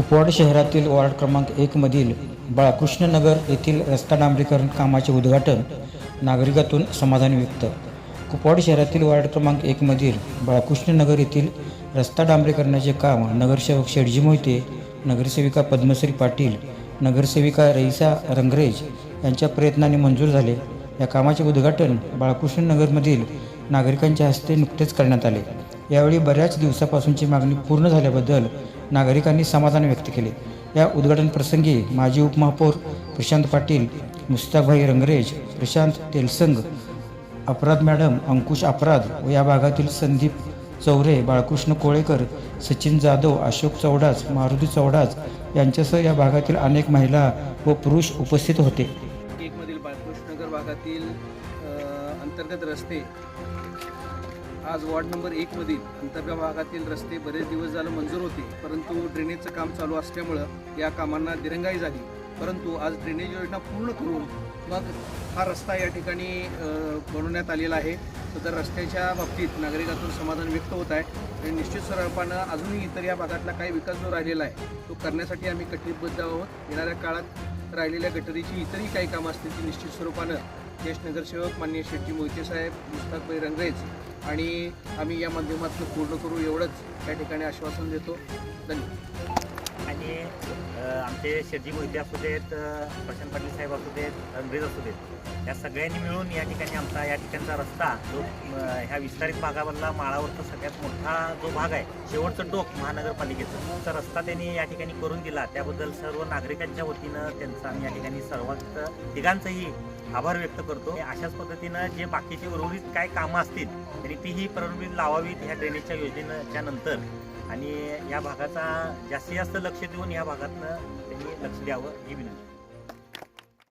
कुपवाड शहरातील वार्ड क्रमांक एकमधील बाळकृष्णनगर येथील रस्ता डांबरीकरण कामाचे उद्घाटन नागरिकातून समाधान व्यक्त. कुपवाड शहरातील वार्ड क्रमांक एकमधील बाळकृष्णनगर येथील रस्ता डांबरीकरणाचे काम नगरसेवक शेटजी मोहिते नगरसेविका पद्मश्री पाटील नगरसेविका रईसा रंगरेज यांच्या प्रयत्नाने मंजूर झाले. या कामाचे उद्घाटन बाळकृष्णनगरमधील नागरिकांच्या हस्ते नुकतेच करण्यात आले. यावेळी बऱ्याच दिवसापासूनची मागणी पूर्ण झाल्याबद्दल नागरिकांनी समाधान व्यक्त केले. या उद्घाटन प्रसंगी माजी उपमहापौर प्रशांत पाटील मुस्ताकभाई रंगरेज प्रशांत तेलसंग अपराध मॅडम अंकुश अपराध व या भागातील संदीप चौरे बाळकृष्ण कोळेकर सचिन जाधव अशोक चौडास मारुती चौडास यांच्यासह या भागातील अनेक महिला व पुरुष उपस्थित होते. एकमधील बाळकृष्णनगर भागातील अंतर्गत रस्ते आज वॉर्ड नंबर एकमधील अंतर्गत भागातील रस्ते बरेच दिवस झालं मंजूर होते परंतु ड्रेनेजचं काम चालू असल्यामुळं या कामांना दिरंगाई झाली. परंतु आज ड्रेनेज योजना पूर्ण करून मग हा रस्ता या ठिकाणी बनवण्यात आलेला आहे. सदर रस्त्याच्या बाबतीत नागरिकातून समाधान व्यक्त होत आहे आणि निश्चित स्वरूपानं अजूनही इतर या भागातला काही विकास जो राहिलेला आहे तो करण्यासाठी आम्ही कटिबद्ध आहोत. येणाऱ्या काळात राहिलेल्या गटरीची इतरही काही कामं असतील ती निश्चित स्वरूपानं ज्येष्ठ नगरसेवक माननीय शेट्टी मोहिते साहेब मुस्ताकबाई रंगरेज आणि आम्ही या माध्यमातून पूर्ण करू एवढंच या ठिकाणी आश्वासन देतो. धन्यवाद. आणि आमचे शेटजी मोहिते असू देत प्रशांत पाटील साहेब असू देत अंग्रेज असू देत या सगळ्यांनी मिळून या ठिकाणी आमचा या ठिकाणचा रस्ता जो ह्या विस्तारित भागामधला माळावरचा सगळ्यात मोठा जो भाग आहे शेवटचं टोक महानगरपालिकेचं. तर रस्ता त्यांनी या ठिकाणी करून दिला. त्याबद्दल सर्व नागरिकांच्या वतीनं त्यांचा आम्ही या ठिकाणी सर्वात तिघांचंही आभार व्यक्त करतो. अशाच पद्धतीनं जे बाकीचे उर्वरित काय कामं असतील तरी तीही प्रलंबित लावावीत ह्या ड्रेनेजच्या योजनेच्या नंतर. आणि या भागाचा जास्तीत जास्त लक्ष देऊन या भागातनं त्यांनी लक्ष द्यावं ही विनंती.